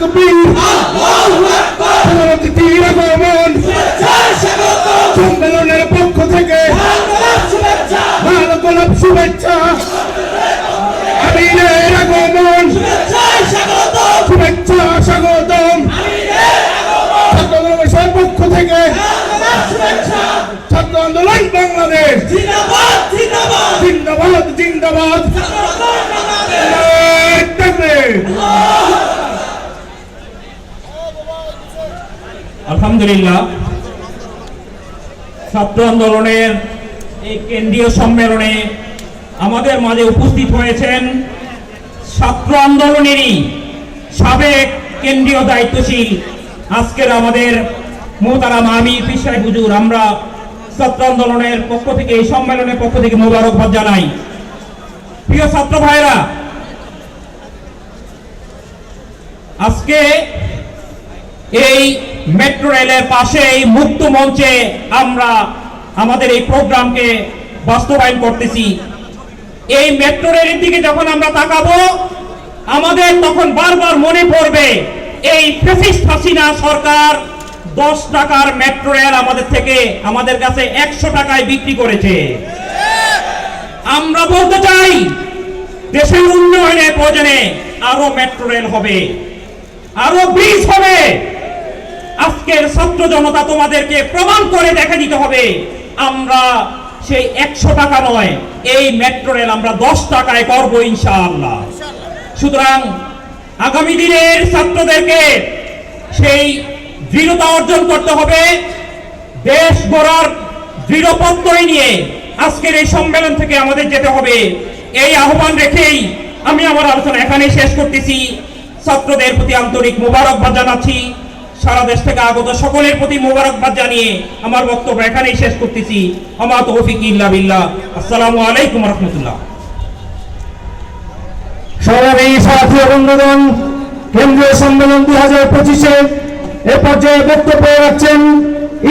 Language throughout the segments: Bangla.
তকবীর অতিথির আগমন সম্মেলনের পক্ষ থেকে লাল গোলাপ শুভেচ্ছা। আমিরের আগমন। শুভেচ্ছা, স্বাগতম। ছাত্র পক্ষ থেকে ছাত্র আন্দোলন বাংলাদেশ। জিন্দাবাদ জিন্দাবাদ। তাকবীর আলহামদুলিল্লাহ, ছাত্র আন্দোলনের এই কেন্দ্রীয় সম্মেলনে আমাদের মাঝে উপস্থিত হয়েছেন ছাত্র আন্দোলনেরই সাবেক কেন্দ্রীয় দায়িত্বশীল, আজকের আমাদের মোহতারাম আমি পিসাই হুজুর। আমরা ছাত্র আন্দোলনের পক্ষ থেকে, এই সম্মেলনের পক্ষ থেকে মোবারকবাদ জানাই। প্রিয় ছাত্র ভাইরা আজকে এই মেট্রো রেলের পাশে, এই মুক্ত মঞ্চে আমরা আমাদের এই প্রোগ্রামকে বাস্তবায়ন করতেছি। এই মেট্রো রেলের দিকে যখন আমরা তাকাবো, আমাদের তখন বারবার মনে পড়বে, এই ফেসিস্ট হাসিনা সরকার দশ টাকার মেট্রো রেল আমাদের থেকে আমাদের কাছে একশো টাকায় বিক্রি করেছে। আমরা বলতে চাই, দেশের উন্নয়নের প্রয়োজনে আরও মেট্রো রেল হবে, আরও ব্রিজ হবে। আজকের ছাত্র জনতা তোমাদেরকে প্রমাণ করে দেখা দিতে হবে। আমরা সেই একশো টাকা নয়, এই মেট্রো রেল আমরা দশ টাকায় করব ইনশাআল্লাহ। সুতরাং আগামী দিনের ছাত্রদেরকে সেই দৃঢ়তা অর্জন করতে হবে, দেশ গড়ার দৃঢ় নিয়ে আজকের এই সম্মেলন থেকে আমাদের যেতে হবে। এই আহ্বান রেখেই আমি আমার আলোচনা এখানেই শেষ করতেছি। ছাত্রদের প্রতি আন্তরিক মোবারকবাদ জানাচ্ছি। সারা দেশ থেকে আগত সকলের প্রতি মোবারকবাদ জানিয়ে আমার বক্তব্য এখানেই শেষ করতেছি। আমার তৌফিক ইল্লা বিল্লাহ। আসসালামু আলাইকুম রহমতুল্লাহ। কেন্দ্রীয় সম্মেলন দুই হাজার পঁচিশে এ পর্যায়ে বক্তব্য রাখছেন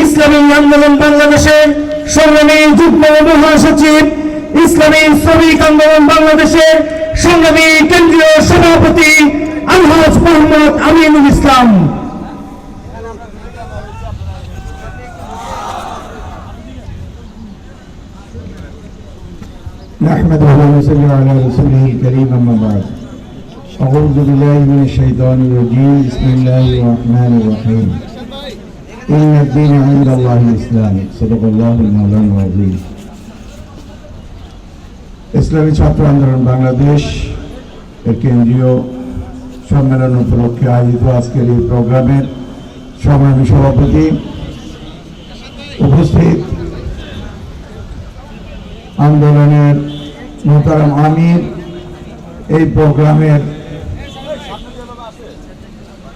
ইসলামী আন্দোলন বাংলাদেশের সংগ্রামী যুগ্ম মহাসচিব, ইসলামী শ্রমিক আন্দোলন বাংলাদেশের সংগ্রামী কেন্দ্রীয় সভাপতি আলহাজ মোহাম্মদ আমিনুল ইসলাম। نحمده ونصلي على رسوله الكريم أما بعد أعوذ بالله من الشيطان الرجيم بسم الله الرحمن الرحيم إن الدين عند الله الإسلام صدق الله المولانا العظيم ইসলামী ছাত্র আন্দোলন বাংলাদেশ এর কেন্দ্রীয় সম্মেলন উপলক্ষে আয়োজিত আজকের এই প্রোগ্রামের সংগ্রামী সভাপতি উপস্থিত আন্দোলনের মোহতারাম আমির এই প্রোগ্রামের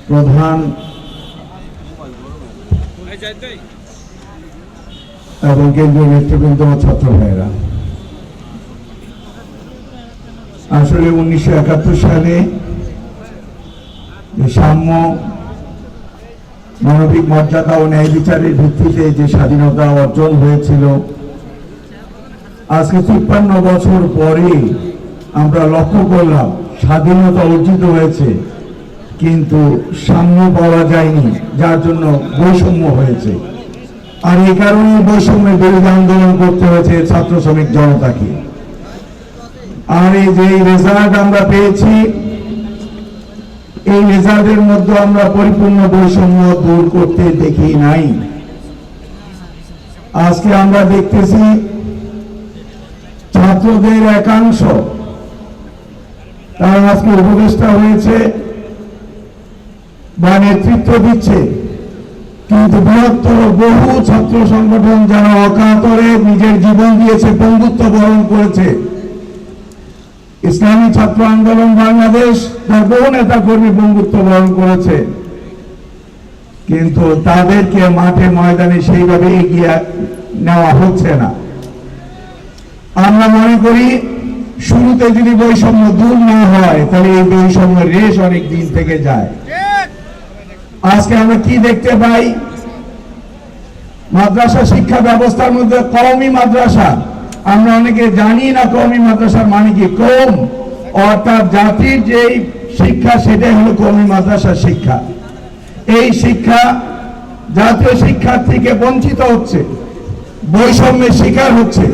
প্রধান এবং কেন্দ্রীয় নেতৃবৃন্দ ছাত্র ভাইয়েরা। আসলে উনিশশো একাত্তর সালে যে সাম্য, মানবিক মর্যাদা ও ন্যায় বিচারের ভিত্তিতে যে স্বাধীনতা অর্জন হয়েছিল আজকে তিপ্পান্ন বছর পরে আমরা লক্ষ্য করলাম, স্বাধীনতা অর্জিত হয়েছে, কিন্তু সাম্য পাওয়া যায়নি, যার জন্য বৈষম্য হয়েছে। আর এই কারণে বৈষম্যের বিরুদ্ধে আন্দোলন করতে হয়েছে ছাত্র শ্রমিক জনতাকে। আর এই যে রেজাল্ট আমরা পেয়েছি, এই রেজাল্টের মধ্যে আমরা পরিপূর্ণ বৈষম্য দূর করতে দেখি নাই। আজকে আমরা দেখতেছি ছাত্রদের একাংশ। তারা আজকে উপদেষ্টা হয়েছে বা নেতৃত্ব দিচ্ছে। কিন্তু বৃহত্তর বহু ছাত্র সংগঠন যারা অকাতরে নিজের জীবন দিয়েছে, বন্ধুত্ব বরণ করেছে। ইসলামী ছাত্র আন্দোলন বাংলাদেশ তার বহু নেতা কর্মী বন্ধুত্ব বরণ করেছে। কিন্তু তাদেরকে মাঠে ময়দানে সেইভাবে এগিয়ে নেওয়া হচ্ছে না। আমরা মনে করি, শুরুতে যদি বৈষম্য দূর না হয়, তাহলে এই বৈষম্যের রেশ অনেক দিন থেকে যায়। আজকে আমরা কি দেখতে পাই? মাদ্রাসা শিক্ষা ব্যবস্থার মধ্যে কওমি মাদ্রাসা। আমরা অনেকে জানি না কওমি মাদ্রাসার মানে কি কম অর্থাৎ জাতির যেই শিক্ষা, সেটাই হলো কমি মাদ্রাসার শিক্ষা। এই শিক্ষা জাতীয় শিক্ষার্থীকে বঞ্চিত হচ্ছে, বৈষম্যের শিকার হচ্ছে।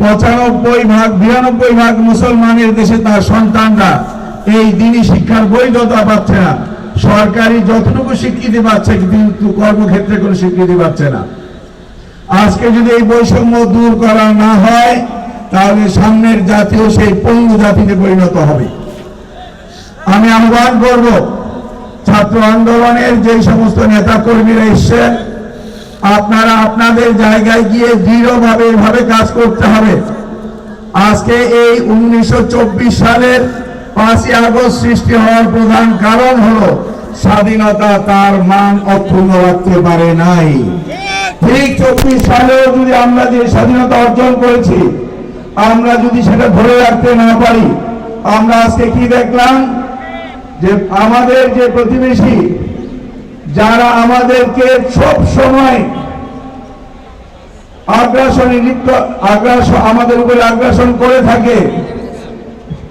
পঁচানব্বই ভাগ, বিরানব্বই ভাগ মুসলমানের দেশে তার সন্তানরা এই দিনই শিক্ষার বৈধতা পাচ্ছে না। সরকারি যতটুকু স্বীকৃতি পাচ্ছে, কিন্তু কর্মক্ষেত্রে কোনো স্বীকৃতি পাচ্ছে না। আজকে যদি এই বৈষম্য দূর করা না হয়, তাহলে সামনের জাতীয় সেই পঙ্গু জাতিতে পরিণত হবে। আমি আহ্বান করব, ছাত্র আন্দোলনের যে সমস্ত নেতা কর্মীরা এসছেন আপনারা আপনাদের জায়গায় গিয়ে দৃঢ়ভাবে এভাবে কাজ করতে হবে। আজকে এই উনিশশো চব্বিশ সালের পাঁচই আগস্ট সৃষ্টি হওয়ার প্রধান কারণ হলো স্বাধীনতা তার মান অক্ষুণ্ণ রাখতে পারে নাই। ঠিক চব্বিশ সালেও যদি আমরা যে স্বাধীনতা অর্জন করেছি, আমরা যদি সেটা ধরে রাখতে না পারি, আমরা আজকে কি দেখলাম? যে আমাদের যে প্রতিবেশী যারা আমাদেরকে সব সময় আগ্রাসনে লিপ্ত আমাদের উপরে আগ্রাসন করে থাকে,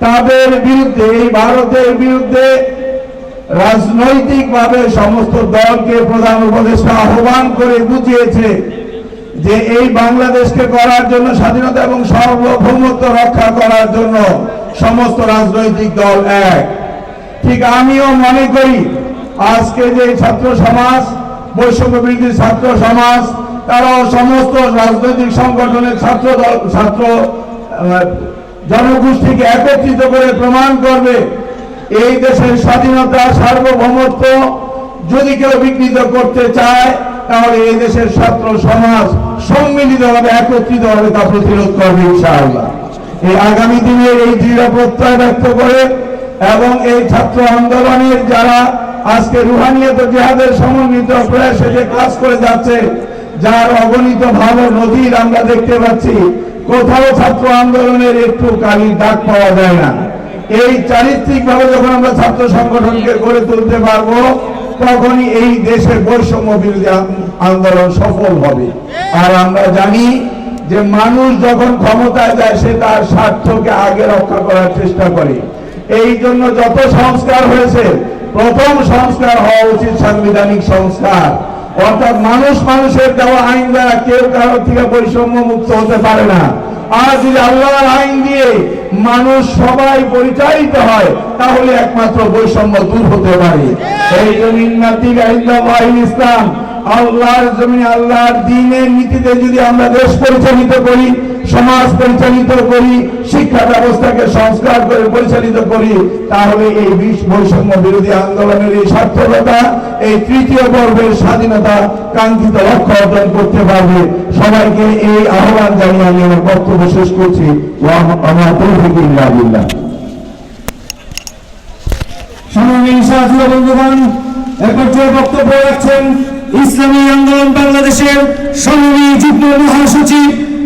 তাদের বিরুদ্ধে, এই ভারতের বিরুদ্ধে রাজনৈতিকভাবে সমস্ত দলকে প্রধান উপদেষ্টা আহ্বান করে বুঝিয়েছে যে এই বাংলাদেশকে করার জন্য স্বাধীনতা এবং সার্বভৌমত্ব রক্ষা করার জন্য সমস্ত রাজনৈতিক দল এক। ঠিক আমিও মনে করি আজকে যে ছাত্র সমাজ, বৈষম্য বিরোধী ছাত্র সমাজ, তারাও সমস্ত রাজনৈতিক সংগঠনের ছাত্র ছাত্র জনগোষ্ঠীকে একত্রিত করে প্রমাণ করবে, এই দেশের স্বাধীনতা সার্বভৌমত্ব যদি কেউ বিকৃত করতে চায়, তাহলে এই দেশের ছাত্র সমাজ সম্মিলিতভাবে একত্রিতভাবে তা প্রতিরোধ করবে ইনশাআল্লাহ। এই আগামী দিনে এই দৃঢ় প্রত্যয় ব্যক্ত করে এবং এই ছাত্র আন্দোলনের যারা আজকে রুহানিয়ত জেহাদের সমন্বিত প্রয়াসে যে কাজ করে যাচ্ছে, যার অগণিত ভালো নদীর আমরা দেখতে পাচ্ছি। কোথাও ছাত্র আন্দোলনের একটু কালির ডাক পাওয়া যায় না। এই চারিত্রিক ভাবে যখন আমরা ছাত্র সংগঠনকে গড়ে তুলতে পারব, তখনই এই দেশের বৈষম্য বিরোধী আন্দোলন সফল হবে। আর আমরা জানি যে মানুষ যখন ক্ষমতায় যায়, সে তার স্বার্থকে আগে রক্ষা করার চেষ্টা করে। এই জন্য যত সংস্কার হয়েছে প্রথম সংস্কার হওয়া উচিত সাংবিধানিক সংস্কার। অর্থাৎ মানুষ মানুষের দেওয়া আইন দ্বারা কেউ কারোর থেকে বৈষম্য মুক্ত হতে পারে না। আর যদি আল্লাহর আইন দিয়ে মানুষ সবাই পরিচালিত হয়, তাহলে একমাত্র বৈষম্য দূর হতে পারে। এই জন্য ইসলাম, আল্লাহর জমি আল্লাহর দিনের নীতিতে যদি আমরা দেশ পরিচালিত করি সমাজ পরিচালিত করি, শিক্ষা ব্যবস্থাকে সংস্কার করে পরিচালিত করি, তাহলে এই বিশ বৈষম্য বিরোধী আন্দোলনের এই সার্থকতা, এই তৃতীয় পর্বের স্বাধীনতা কাঙ্ক্ষিত লক্ষ্য অর্জন করতে পারবে। সবাইকে এই আহ্বান জানিয়ে আমি আমার বক্তব্য শেষ করছি। বক্তব্য রাখছেন ইসলামী আন্দোলন বাংলাদেশের সংগ্রামী যুগ্ম মহাসচিব